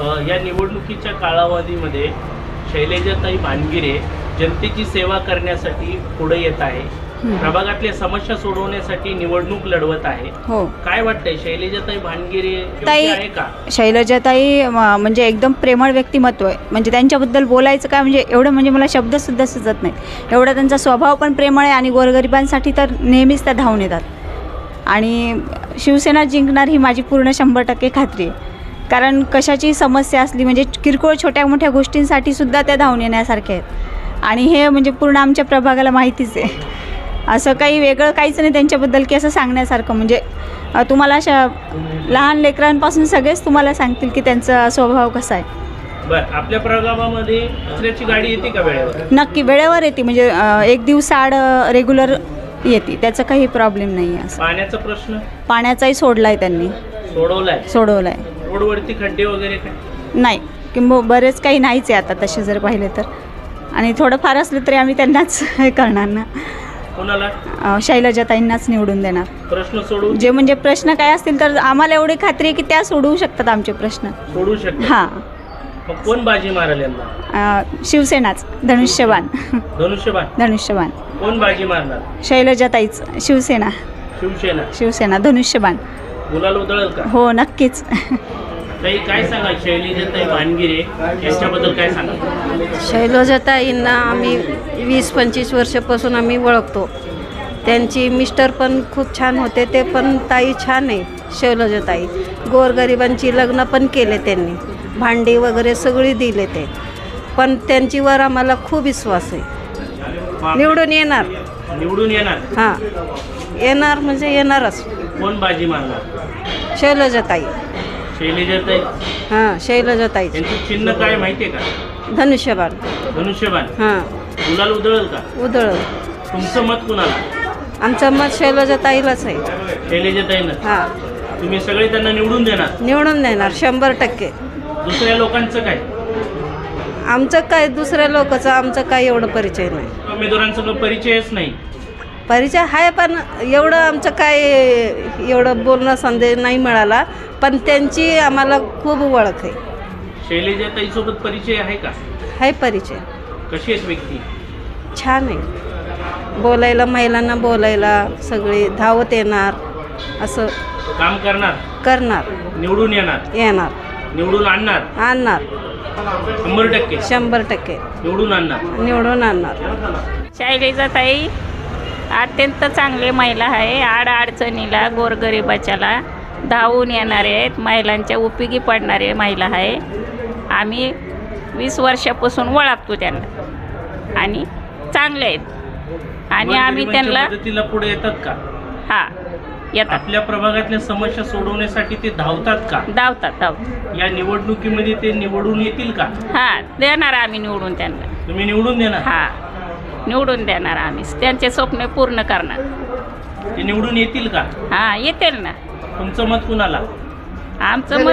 या निवडणुकीच्या कालावधीमध्ये शैलेजाताई भानगिरे जनतेची सेवा करण्यासाठी पुढे येत आहे. प्रभागातल्या समस्या सोडवण्यासाठी निवडणूक लढवत आहे. हो. काय वाटतंय? शैलेजाताई भानगिरे ताई आहे का? शैलजाताई म- म्हणजे एकदम प्रेमळ व्यक्तिमत्व आहे. म्हणजे त्यांच्याबद्दल बोलायचं काय? म्हणजे एवढं म्हणजे मला शब्दसुद्धा सुचत नाही एवढा त्यांचा स्वभाव पण प्रेमळ आहे आणि गोरगरिबांसाठी तर नेहमीच त्या धावून येतात. आणि शिवसेना जिंकणार ही माझी पूर्ण शंभर टक्के खात्री आहे. कारण कशाची समस्या असली म्हणजे किरकोळ छोट्या मोठ्या गोष्टींसाठी सुद्धा त्या धावून येण्यासारख्या आहेत. आणि हे म्हणजे पूर्ण आमच्या प्रभागाला माहितीच आहे. असं काही वेगळं काहीच नाही त्यांच्याबद्दल की असं सांगण्यासारखं. म्हणजे तुम्हाला अशा लहान लेकरांपासून सगळेच तुम्हाला सांगतील की त्यांचा स्वभाव कसा आहे. बर आपल्या प्रभागामध्ये कचऱ्याची गाडी येते का वेळेवर? नक्की वेळेवर येते. म्हणजे एक दिवस आड रेग्युलर येते. त्याचा काही प्रॉब्लेम नाही आहे असं. पाण्याचा प्रश्न? पाण्याचाही सोडला आहे त्यांनी. सोडवलाय? सोडवला आहे रोडवरती खड्डे वगैरे काय? नाही किंवा बरेच काही नाहीच आहे आता तसे जर पाहिले तर. आणि थोडंफार असलं तरी आम्ही त्यांनाच हे करणार ना. कोणाला? अ, शैलजाताईंनाच निवडून देणार. प्रश्न सोडवून जे म्हणजे प्रश्न काय असतील तर आम्हाला एवढी खात्री आहे की त्या सोडवू शकतात आमचे प्रश्न. सोडवू शकतो हां. मग कोण बाजी मारेल यांना? अ, शिवसेनाच. धनुष्यबाण धनुष्यबाण धनुष्यबाण कोण बाजी मारणार? शैलजाताईच. शिवसेना. शिवसेना. शिवसेना. धनुष्यबाण उधळल का? हो नक्कीच. ताई काय सांगा शैलीजताई भानगिरे यांच्याबद्दल काय सांगा शैलजाताईंना आम्ही वीस पंचवीस वर्षापासून आम्ही ओळखतो. त्यांची मिस्टर पण खूप छान होते ते पण ताई छान आहे शैलजाताई गोरगरिबांची लग्न पण केले त्यांनी. भांडी वगैरे सगळी दिले ते. पण त्यांच्यावर आम्हाला खूप विश्वास आहे. निवडून येणार. निवडून येणार? हां. येणार म्हणजे येणारच. कोण बाजी मारणार? शैलजाताई. शैलीजताई? हां शैलजाताई. यांचं चिन्ह काय माहितीये का? धनुष्यबाण. धनुष्यबाण. हां. गुलाल उधळल का? उदळ तुमचं मत कुणाला? आमचं मत शैलजाताईलाच आहे. शैलेजताईनं? हां. तुम्ही सगळे त्यांना निवडून देणार? निवडून देणार शंभर टक्के. दुसऱ्या लोकांचं काय? आमचं काय दुसऱ्या लोकांचं आमचं काय एवढं परिचय नाही. उमेदवारांचा परिचयच नाही. परिचय आहे पण एवढं आमचं काय एवढं बोलणं संदेश नाही मिळाला. पण त्यांची आम्हाला खूप ओळख आहे. शैलेजाताई सोबत परिचय आहे का? आहे परिचय. कशी आहेत व्यक्ती? छान आहे. बोलायला महिलांना बोलायला सगळे धावत येणार असं काम करणार? करणार. निवडून येणार? येणार. निवडून आणणार? आणणार. शंभर टक्के. शंभर टक्के. निवडून आणणार? निवडून आणणार. शैलेजाताई अत्यंत चांगली महिला आहे. आड अडचणीला गोरगरिबाच्याला धावून येणारे आहेत. महिलांच्या उपयोगी पडणारे महिला आहे. आम्ही वीस वर्षापासून ओळखतो त्यांना. आणि चांगले आहेत. आणि आम्ही त्यांना मदतीला पुढे येतात का? हा येतात. आपल्या प्रभागातल्या समस्या सोडवण्यासाठी ते धावतात का? धावतात धावतात. या निवडणुकीमध्ये ते निवडून येतील का? हां देणार आम्ही निवडून त्यांना. तुम्ही निवडून देणार? हां. निवडून देणार आम्ही. त्यांचे स्वप्न पूर्ण करणार. ते निवडून येतील का? हां येतील ना. तुमचं मत कुणाला? आमचं मत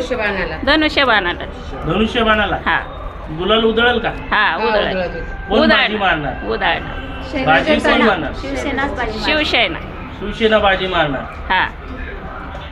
धनुष्यबाणाला. धनुष्यबाणाला. हा. गुलाल उधळल का? हा उधळ कोण बाजी मारणार? उधळ बाजी कोण मारणार. शिवसेना. शिवसेना बाजी मारणार. हा.